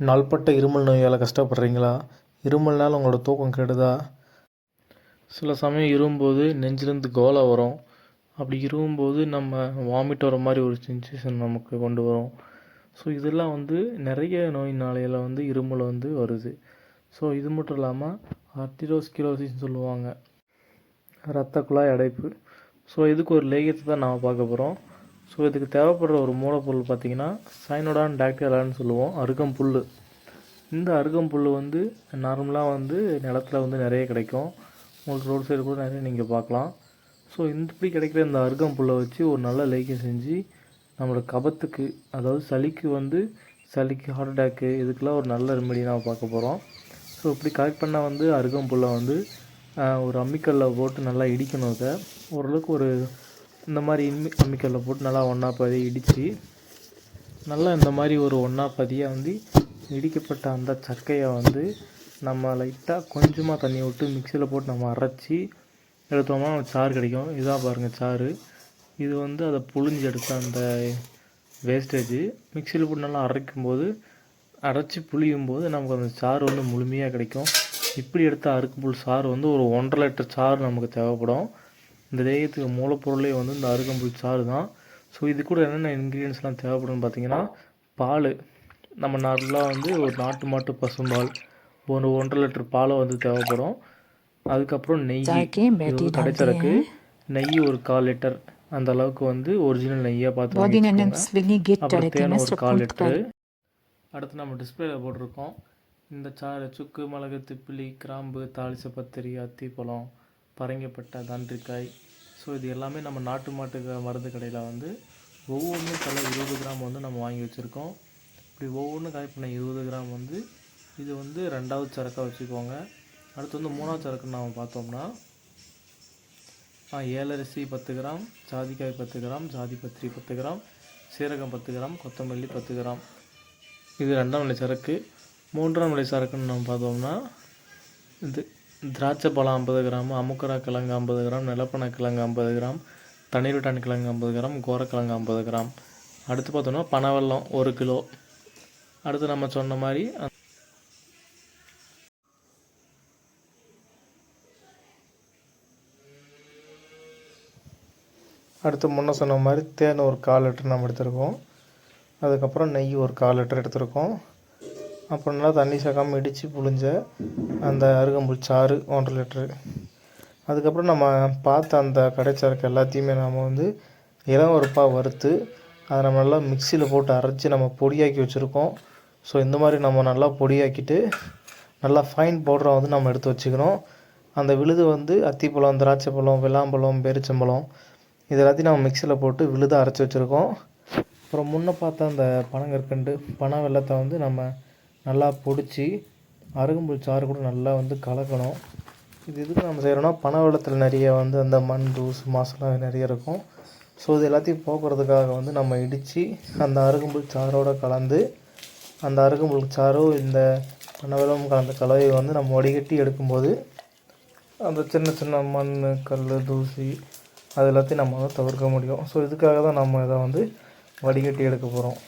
நாள்பட்ட இருமல் நோயால் கஷ்டப்படுறீங்களா? இருமல்னால் உங்களோட தூக்கம் கெடுதா? சில சமயம் இரும்போது நெஞ்சிலேருந்து கோலை வரும். அப்படி இருமும்போது நம்ம வாமிட் வர மாதிரி ஒரு சென்சேஷன் நமக்கு கொண்டு வரும். ஸோ இதெல்லாம் வந்து நிறைய நோயினாலையில் வந்து இருமல் வந்து வருது. ஸோ இது மட்டும் இல்லாமல் அர்டிரோஸ்கிலோசிஸ்னு சொல்லுவாங்க. ரத்த குழாய் அடைப்பு. ஸோ இதுக்கு ஒரு லேகியத்தை தான் நாம் பார்க்க போகிறோம் ஸோ இதுக்கு தேவைப்படுற ஒரு மூலப்பொருள் பார்த்திங்கன்னா சைனோடான் டாக்டரான்னு சொல்லுவோம். அருகம்புல் இந்த அருகம்புல் வந்து நார்மலாக வந்து நிலத்துல வந்து நிறைய கிடைக்கும். உங்களுக்கு ரோட் சைடு கூட நிறைய நீங்கள் பார்க்கலாம். ஸோ இந்த இப்படி கிடைக்கிற இந்த அருகம்புல்லை வச்சு ஒரு நல்ல லேகியம் செஞ்சு நம்மளோட கபத்துக்கு அதாவது சளிக்கு வந்து சளிக்கு ஹார்ட் அட்டாக்கு இதுக்கெலாம் ஒரு நல்ல ரெமெடி நம்ம பார்க்க போகிறோம் ஸோ இப்படி கலெக்ட் பண்ணால் வந்து அருகம்புல்லை வந்து ஒரு அம்மிக்கல்லில் போட்டு நல்லா இடிக்கணும் அதை ஓரளவுக்கு ஒரு இந்த மாதிரி இம்மி அம்மிக்கல்ல போட்டு நல்லா ஒன்றா பதி இடித்து நல்லா இந்த மாதிரி ஒரு ஒன்றா பதியாக வந்து இடிக்கப்பட்ட அந்த சக்கையை வந்து நம்ம லைட்டாக கொஞ்சமாக தண்ணி விட்டு மிக்சியில் போட்டு நம்ம அரைச்சி எடுத்தோம்னா சாறு கிடைக்கும். இதான் பாருங்கள் சாறு. இது வந்து அதை புழிஞ்சு எடுத்த அந்த வேஸ்டேஜ் மிக்சியில் போட்டு நல்லா அரைக்கும் போது அரைச்சி புளியும் போது நமக்கு அந்த சாறு வந்து முழுமையாக கிடைக்கும். இப்படி எடுத்த அறுக்குப்புல் சாறு வந்து ஒரு ஒன்றரை லிட்டர் சாறு நமக்கு தேவைப்படும். இந்த தேகத்துக்கு மூலப்பொருளே வந்து இந்த அருகம்புல் சாறு தான். ஸோ இது கூட என்னென்ன இன்க்ரீடியன்ஸ்லாம் தேவைப்படும்னு பார்த்தீங்கன்னா பால். நம்ம நார்மலாக வந்து ஒரு நாட்டு மாட்டு பசும்பால் ஒரு ஒன்றரை லிட்டர் பாலை வந்து தேவைப்படும். அதுக்கப்புறம் நெய் கடைச்சரக்கு நெய் ஒரு கால் லிட்டர். அந்த அளவுக்கு வந்து ஒரிஜினல் நெய்யாக பார்த்து அப்புறம் தேனை ஒரு கால் லிட்டரு. அடுத்து நம்ம டிஸ்பிளேல போட்டிருக்கோம். இந்த சாறு சுக்கு மிளகு திப்பிலி கிராம்பு தாளிசப்பத்திரி அத்திப்பழம் பரங்கிப்பட்டை தண்டிக்காய் ஸோ இது எல்லாமே நம்ம நாட்டு மாட்டு மருந்து கடையில் வந்து ஒவ்வொன்றும் தலை இருபது கிராம் வந்து நம்ம வாங்கி வச்சுருக்கோம். இப்படி ஒவ்வொன்றும் கலெக்ட் பண்ண இருபது கிராம் வந்து இது வந்து ரெண்டாவது சரக்காக வச்சுக்கோங்க. அடுத்து வந்து மூணாவது சரக்கு நாம் பார்த்தோம்னா ஏலரிசி பத்து கிராம் ஜாதிக்காய் பத்து கிராம் ஜாதி பத்திரி பத்து கிராம் சீரகம் பத்து கிராம் கொத்தமல்லி பத்து கிராம். இது ரெண்டாம் நிலை சரக்கு. மூன்றாம் நிலை சரக்குன்னு நம்ம பார்த்தோம்னா இது திராட்சை பழம் ஐம்பது கிராம் அமுக்கரா கிழங்கு ஐம்பது கிராம் நிலப்பனை கிழங்கு ஐம்பது கிராம் தண்ணீர்விட்டான் கிழங்கு ஐம்பது கிராம் கோரக்கிழங்கு ஐம்பது கிராம். அடுத்து பார்த்தோம்னா பனவெல்லம் ஒரு கிலோ. அடுத்து நம்ம சொன்ன மாதிரி அடுத்து முன்ன சொன்ன மாதிரி தேன் ஒரு கால் லிட்டர் நம்ம எடுத்திருக்கோம். அதுக்கப்புறம் நெய் ஒரு கால் லிட்டர் எடுத்திருக்கோம். அப்புறம் நல்லா தண்ணி சேர்க்காமல் இடித்து புழிஞ்ச அந்த அருகம்புல் சாறு ஒன்றரை லிட்டரு. அதுக்கப்புறம் நம்ம பார்த்த அந்த கடைச்சரக்கு எல்லாத்தையுமே நாம் வந்து இளம் வறுப்பாக வறுத்து அதை நம்ம நல்லா மிக்சியில் போட்டு அரைச்சி நம்ம பொடியாக்கி வச்சுருக்கோம். ஸோ இந்த மாதிரி நம்ம நல்லா பொடியாக்கிட்டு நல்லா ஃபைன் பவுடரை வந்து நம்ம எடுத்து வச்சுக்கணும். அந்த விழுது வந்து அத்திப்பழம் திராட்சை பழம் விளாம்பழம் பேரிச்சம்பழம் இது எல்லாத்தையும் நம்ம மிக்சியில் போட்டு விழுதாக அரைச்சி வச்சுருக்கோம். அப்புறம் முன்னே பார்த்த அந்த பனங்கற்கண்டு பனை வெள்ளத்தை வந்து நம்ம நல்லா பொடிச்சு அருகம்புல் சாறு கூட நல்லா வந்து கலக்கணும். இது எதுக்கு நம்ம செய்கிறோன்னா பனை வெள்ளத்தில் நிறைய வந்து அந்த மண் தூசு மாசுலாம் நிறைய இருக்கும். ஸோ இது எல்லாத்தையும் போக்குறதுக்காக வந்து நம்ம இடித்து அந்த அருகம்புல் சாரோடு கலந்து அந்த அருகம்புல் சாரோ இந்த பனை கலந்த கலவையை வந்து நம்ம வடிகட்டி எடுக்கும்போது அந்த சின்ன சின்ன மண் கல் தூசி அது எல்லாத்தையும் நம்ம வந்து தவிர்க்க முடியும். ஸோ இதுக்காக தான் நம்ம இதை வந்து வடிகட்டி எடுக்க போகிறோம்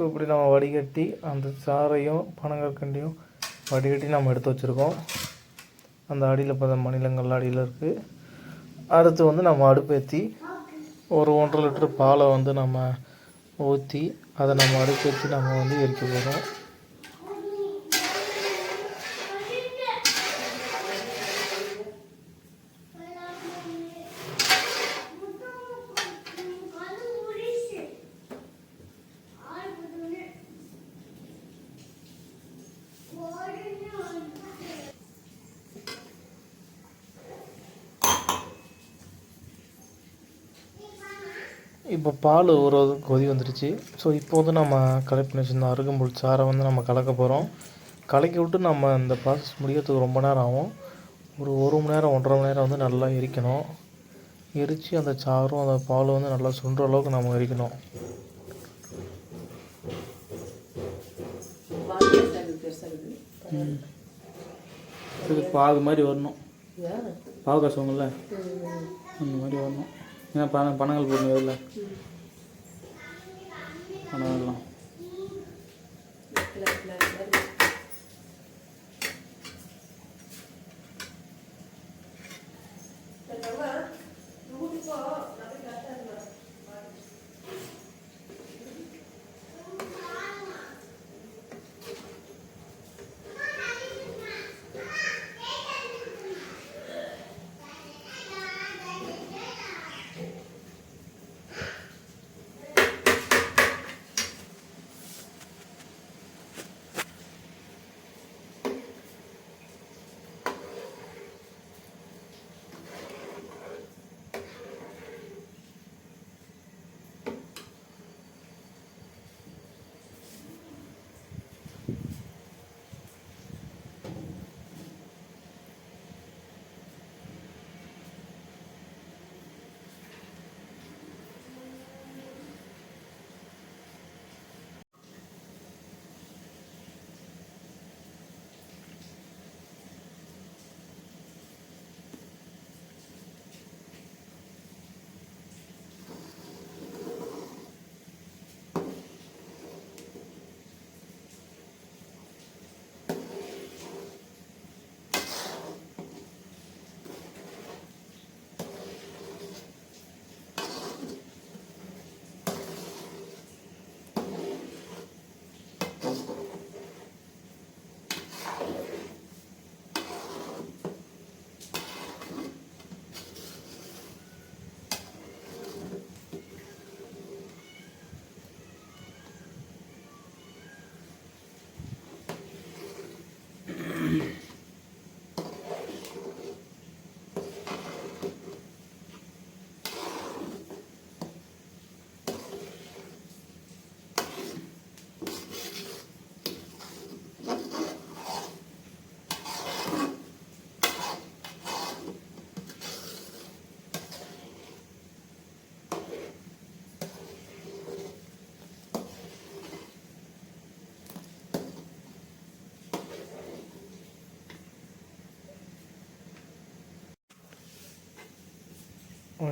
ஸோ இப்படி நம்ம வடிகட்டி அந்த சாறையும் பனங்கற்கண்டையும் வடிகட்டி நம்ம எடுத்து வச்சுருக்கோம். அந்த அடியில் இப்போ மணிலங்கள் அடியில் இருக்குது அடுத்து வந்து நம்ம அடுப்பேற்றி ஒரு ஒன்றரை லிட்டர் பாலை வந்து நம்ம ஊற்றி அதை நம்ம அடுப்பேற்றி நம்ம வந்து எரிக்க போகிறோம் இப்போ பால் ஒரு கொதி வந்துடுச்சு. ஸோ இப்போ வந்து நம்ம கலெக்ட் பண்ணி அருகம்புல் சாறை வந்து நம்ம கலக்க போகிறோம் கலக்கி விட்டு நம்ம இந்த ப்ராசஸ் முடியறதுக்கு ரொம்ப நேரம் ஆகும். ஒரு ஒரு மணி நேரம் ஒன்றரை மணி நேரம் வந்து நல்லா எரிக்கணும். எரித்து அந்த சாறும் அந்த பாலும் வந்து நல்லா சுண்டுற அளவுக்கு நம்ம எரிக்கணும். இது பாகு மாதிரி வரணும். பாகு காசுவாங்கல்ல அந்த மாதிரி வரணும். ஏன்னா பண பணங்கள் போடணும் இதில்? பணம் எல்லாம்.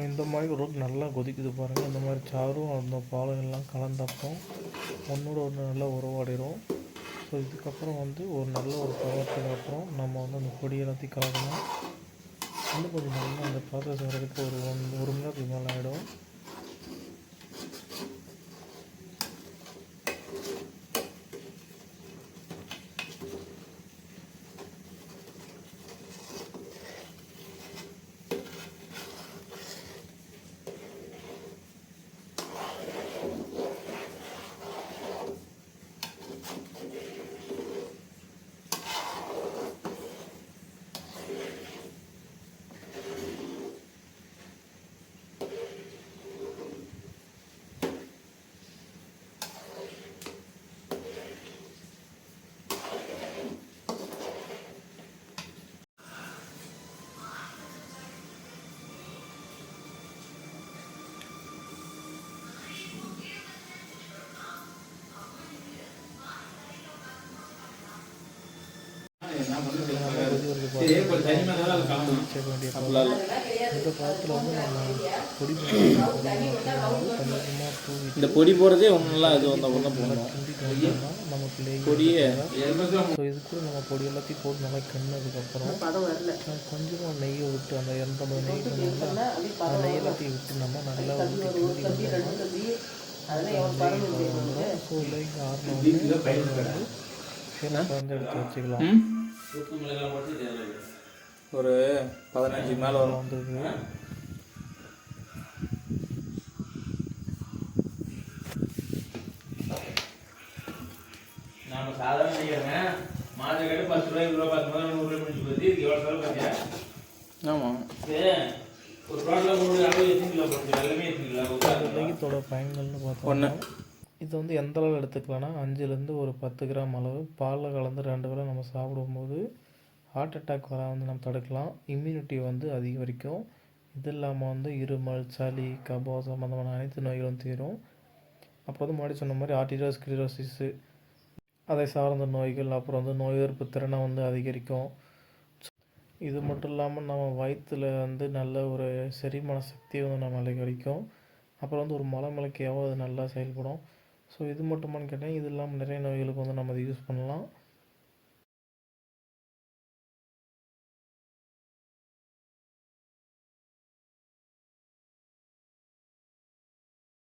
இந்த மாதிரி ஒரு நல்லா கொதிக்குது பாருங்கள் இந்த மாதிரி சாறும் அந்த பாலும் எல்லாம் கலந்தப்போ ஒன்றோட ஒன்று நல்லா உறவாடிடும் ஸோ இதுக்கப்புறம் வந்து ஒரு நல்ல ஒரு பதத்துக்கு அப்புறம் நம்ம வந்து அந்த பொடி எல்லாத்தையும் கலக்கணும். இன்னும் கொஞ்சம் நல்லா அந்த ப்ராசஸ் வர்றதுக்கு ஒரு ஒன் ஒரு மணி நேரத்துக்கு மேலே ஆகிடும் இந்த வந்து நம்ம பொடி போடுறதே ஒன்றுலாம் இது வந்தால் ஒன்றும் போடணும். லேய் பொடியே. ஸோ இது கூட நம்ம பொடி எல்லாத்தையும் போட்டு நல்லா கிண்ணதுக்கப்புறம் கொஞ்சமாக நெய்யை விட்டு அந்த இரநூத்தம்பது நெய் அந்த நெய் எல்லாத்தையும் விட்டு நம்ம நல்லா ஊற்றி ஸோ லைக் வந்து வந்து வந்து எடுத்து வச்சுக்கலாம்? ஒரு பதினஞ்சு மேலே வரும் வந்தது நாம சாதாரண செய்யறேங்க. மாத கட்டு பத்து ரூபாய் ரூபா பத்து ரூபாய் நூறு ரூபாய் முடிச்சு போகுது இதுக்கு எவ்வளோ செலவு பார்த்தியா ஆமாம் சரி ஒரு ப்ராடக்ட் போட்டு அளவு எத்தனை பண்ணுறது எல்லாமே எத்தனை கிலோ? லேகியத்தோட பயன்கள்னு பார்த்தோம்னா இது வந்து எந்த அளவு எடுத்துக்கலாம்னா அஞ்சுலேருந்து ஒரு பத்து கிராம் அளவு பாலில் கலந்து ரெண்டு வேளை நம்ம சாப்பிடும்போது ஹார்ட் அட்டாக் வர வந்து நம்ம தடுக்கலாம். இம்யூனிட்டி வந்து அதிகரிக்கும். இது இல்லாமல் வந்து இருமல் சளி கபம் சம்மந்தமான அனைத்து நோய்களும் தீரும். அப்புறம் வந்து முன்னாடி சொன்ன மாதிரி ஆர்டிரோஸ்கிலிரோசிஸு அதை சார்ந்த நோய்கள் அப்புறம் வந்து நோய் எதிர்ப்பு திறனை வந்து அதிகரிக்கும். இது மட்டும் இல்லாமல் நம்ம வயிற்றில் வந்து நல்ல ஒரு செரிமான சக்தியை வந்து நம்ம அதிகரிக்கும். அப்புறம் வந்து ஒரு மலமிளக்கியாகவும் அது நல்லா செயல்படும். ஸோ இது மட்டுமான்னு கேட்டேன். இது இல்லாமல் நிறைய நோய்களுக்கு வந்து நம்ம அதை யூஸ் பண்ணலாம்.